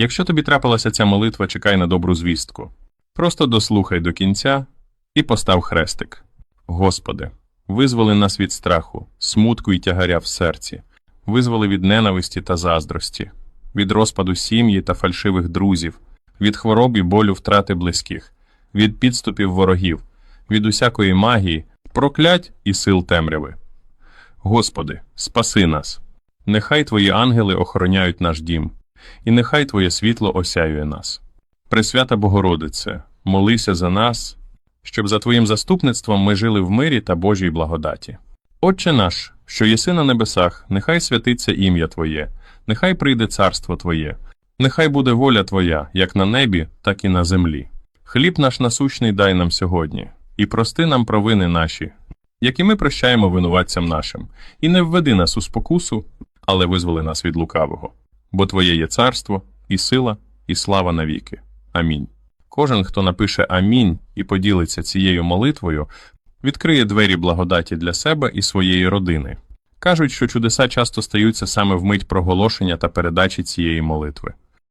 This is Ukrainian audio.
Якщо тобі трапилася ця молитва, чекай на добру звістку. Просто дослухай до кінця і постав хрестик. Господи, визволи нас від страху, смутку і тягаря в серці, визволи від ненависті та заздрості, від розпаду сім'ї та фальшивих друзів, від хвороб і болю втрати близьких, від підступів ворогів, від усякої магії, проклять і сил темряви. Господи, спаси нас. Нехай Твої ангели охороняють наш дім, і нехай Твоє світло осяює нас. Пресвята Богородице, молися за нас, щоб за Твоїм заступництвом ми жили в мирі та Божій благодаті. Отче наш, що єси на небесах, нехай святиться ім'я Твоє, нехай прийде царство Твоє, нехай буде воля Твоя, як на небі, так і на землі. Хліб наш насущний дай нам сьогодні, і прости нам провини наші, як і ми прощаємо винуватцям нашим, і не введи нас у спокусу, але визволи нас від лукавого. Бо Твоє є царство, і сила, і слава навіки. Амінь. Кожен, хто напише Амінь і поділиться цією молитвою, відкриє двері благодаті для себе і своєї родини. Кажуть, що чудеса часто стаються саме в мить проголошення та передачі цієї молитви.